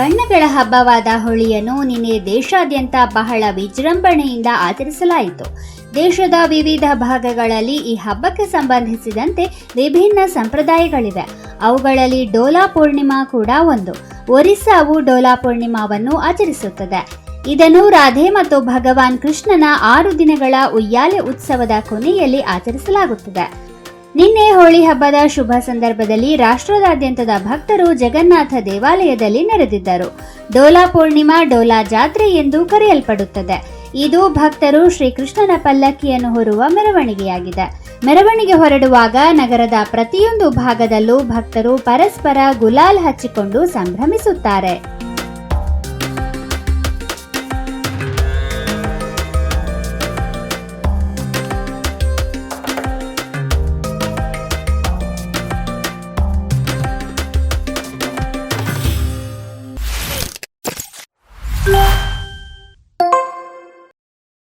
ಬಣ್ಣಗಳ ಹಬ್ಬವಾದ ಹೋಳಿಯನ್ನು ನಿನ್ನೆ ದೇಶಾದ್ಯಂತ ಬಹಳ ವಿಜೃಂಭಣೆಯಿಂದ ಆಚರಿಸಲಾಯಿತು. ದೇಶದ ವಿವಿಧ ಭಾಗಗಳಲ್ಲಿ ಈ ಹಬ್ಬಕ್ಕೆ ಸಂಬಂಧಿಸಿದಂತೆ ವಿಭಿನ್ನ ಸಂಪ್ರದಾಯಗಳಿವೆ. ಅವುಗಳಲ್ಲಿ ಡೋಲಾ ಪೂರ್ಣಿಮಾ ಕೂಡ ಒಂದು. ಒರಿಸ್ಸಾವು ಡೋಲಾ ಪೂರ್ಣಿಮಾವನ್ನು ಆಚರಿಸುತ್ತದೆ. ಇದನ್ನು ರಾಧೆ ಮತ್ತು ಭಗವಾನ್ ಕೃಷ್ಣನ ಆರು ದಿನಗಳ ಉಯ್ಯಾಲೆ ಉತ್ಸವದ ಕೊನೆಯಲ್ಲಿ ಆಚರಿಸಲಾಗುತ್ತದೆ. ನಿನ್ನೆ ಹೋಳಿ ಹಬ್ಬದ ಶುಭ ಸಂದರ್ಭದಲ್ಲಿ ರಾಷ್ಟ್ರದಾದ್ಯಂತದ ಭಕ್ತರು ಜಗನ್ನಾಥ ದೇವಾಲಯದಲ್ಲಿ ನೆರೆದಿದ್ದರು. ಡೋಲಾ ಪೂರ್ಣಿಮಾ, ಡೋಲಾ ಜಾತ್ರೆ ಎಂದು ಕರೆಯಲ್ಪಡುತ್ತದೆ. ಇದು ಭಕ್ತರು ಶ್ರೀಕೃಷ್ಣನ ಪಲ್ಲಕ್ಕಿಯನ್ನು ಹೊರುವ ಮೆರವಣಿಗೆಯಾಗಿದೆ. ಮೆರವಣಿಗೆ ಹೊರಡುವಾಗ ನಗರದ ಪ್ರತಿಯೊಂದು ಭಾಗದಲ್ಲೂ ಭಕ್ತರು ಪರಸ್ಪರ ಗುಲಾಲ್ ಹಚ್ಚಿಕೊಂಡು ಸಂಭ್ರಮಿಸುತ್ತಾರೆ. Bye.